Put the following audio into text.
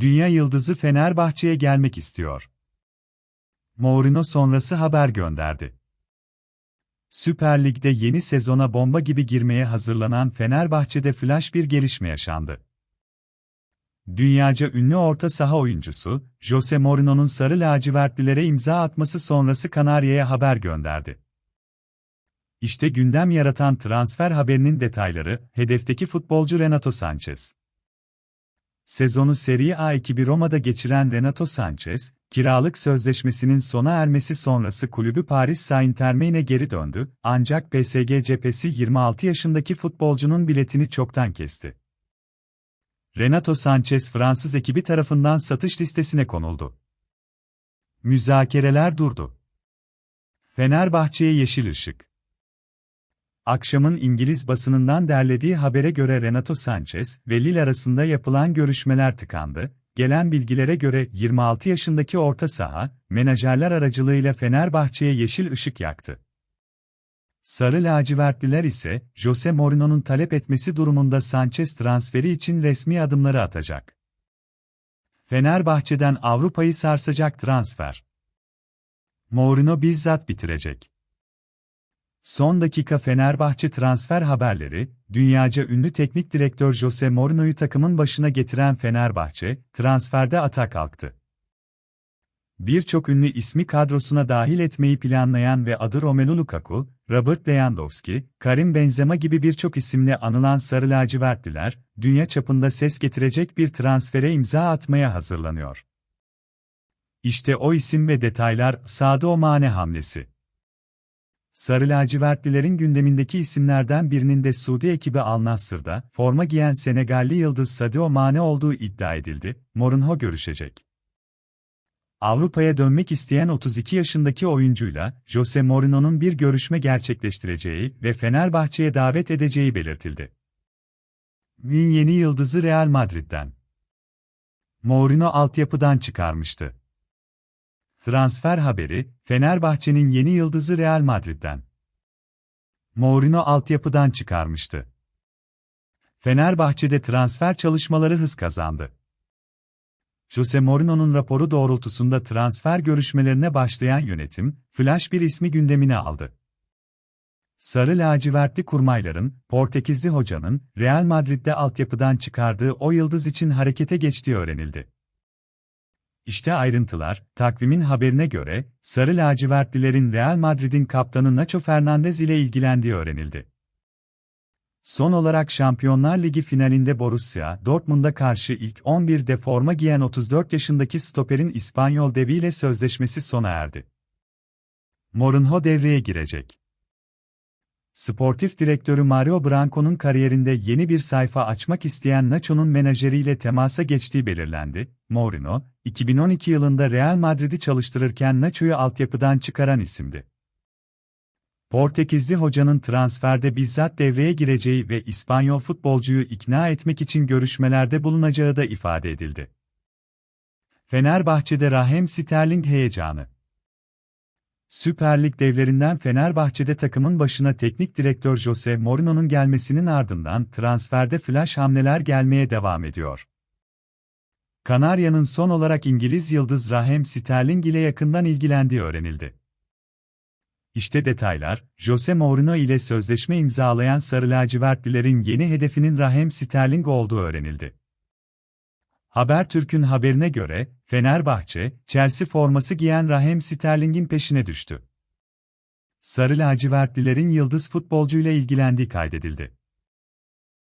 Dünya yıldızı Fenerbahçe'ye gelmek istiyor. Mourinho sonrası haber gönderdi. Süper Lig'de yeni sezona bomba gibi girmeye hazırlanan Fenerbahçe'de flash bir gelişme yaşandı. Dünyaca ünlü orta saha oyuncusu, Jose Mourinho'nun sarı lacivertlilere imza atması sonrası Kanarya'ya haber gönderdi. İşte gündem yaratan transfer haberinin detayları, hedefteki futbolcu Renato Sanchez. Sezonu Serie A ekibi Roma'da geçiren Renato Sanchez, kiralık sözleşmesinin sona ermesi sonrası kulübü Paris Saint-Germain'e geri döndü, ancak PSG cephesi 26 yaşındaki futbolcunun biletini çoktan kesti. Renato Sanchez Fransız ekibi tarafından satış listesine konuldu. Müzakereler durdu. Fenerbahçe'ye yeşil ışık. Akşamın İngiliz basınından derlediği habere göre Renato Sanchez ve Lille arasında yapılan görüşmeler tıkandı. Gelen bilgilere göre 26 yaşındaki orta saha, menajerler aracılığıyla Fenerbahçe'ye yeşil ışık yaktı. Sarı lacivertliler ise, Jose Mourinho'nun talep etmesi durumunda Sanchez transferi için resmi adımları atacak. Fenerbahçe'den Avrupa'yı sarsacak transfer. Mourinho bizzat bitirecek. Son dakika Fenerbahçe transfer haberleri, dünyaca ünlü teknik direktör Jose Mourinho'yu takımın başına getiren Fenerbahçe, transferde ata kalktı. Birçok ünlü ismi kadrosuna dahil etmeyi planlayan ve adı Romelu Lukaku, Robert Lewandowski, Karim Benzema gibi birçok isimle anılan Sarı Lacivertliler, dünya çapında ses getirecek bir transfere imza atmaya hazırlanıyor. İşte o isim ve detaylar Sadio Mane hamlesi. Sarı lacivertlilerin gündemindeki isimlerden birinin de Suudi ekibi Al Nassr'da forma giyen Senegalli yıldız Sadio Mane olduğu iddia edildi. Mourinho görüşecek. Avrupa'ya dönmek isteyen 32 yaşındaki oyuncuyla Jose Mourinho'nun bir görüşme gerçekleştireceği ve Fenerbahçe'ye davet edeceği belirtildi. Win yeni yıldızı Real Madrid'den. Mourinho altyapıdan çıkarmıştı. Transfer haberi, Fenerbahçe'nin yeni yıldızı Real Madrid'den. Mourinho altyapıdan çıkarmıştı. Fenerbahçe'de transfer çalışmaları hız kazandı. Jose Mourinho'nun raporu doğrultusunda transfer görüşmelerine başlayan yönetim, flash bir ismi gündemine aldı. Sarı lacivertli kurmayların, Portekizli hocanın, Real Madrid'de altyapıdan çıkardığı o yıldız için harekete geçtiği öğrenildi. İşte ayrıntılar, takvimin haberine göre, Sarı lacivertlilerin Real Madrid'in kaptanı Nacho Fernandez ile ilgilendiği öğrenildi. Son olarak Şampiyonlar Ligi finalinde Borussia Dortmund'a karşı ilk 11'de forma giyen 34 yaşındaki stoperin İspanyol deviyle sözleşmesi sona erdi. Mourinho devreye girecek. Sportif direktörü Mario Branco'nun kariyerinde yeni bir sayfa açmak isteyen Nacho'nun menajeriyle temasa geçtiği belirlendi. Mourinho, 2012 yılında Real Madrid'i çalıştırırken Nacho'yu altyapıdan çıkaran isimdi. Portekizli hocanın transferde bizzat devreye gireceği ve İspanyol futbolcuyu ikna etmek için görüşmelerde bulunacağı da ifade edildi. Fenerbahçe'de Raheem Sterling heyecanı. Süper Lig devlerinden Fenerbahçe'de takımın başına teknik direktör Jose Mourinho'nun gelmesinin ardından transferde flash hamleler gelmeye devam ediyor. Kanarya'nın son olarak İngiliz yıldız Raheem Sterling ile yakından ilgilendiği öğrenildi. İşte detaylar, Jose Mourinho ile sözleşme imzalayan Sarı Lacivertlilerin yeni hedefinin Raheem Sterling olduğu öğrenildi. Habertürk'ün haberine göre, Fenerbahçe, Chelsea forması giyen Raheem Sterling'in peşine düştü. Sarı lacivertlilerin yıldız futbolcuyla ilgilendiği kaydedildi.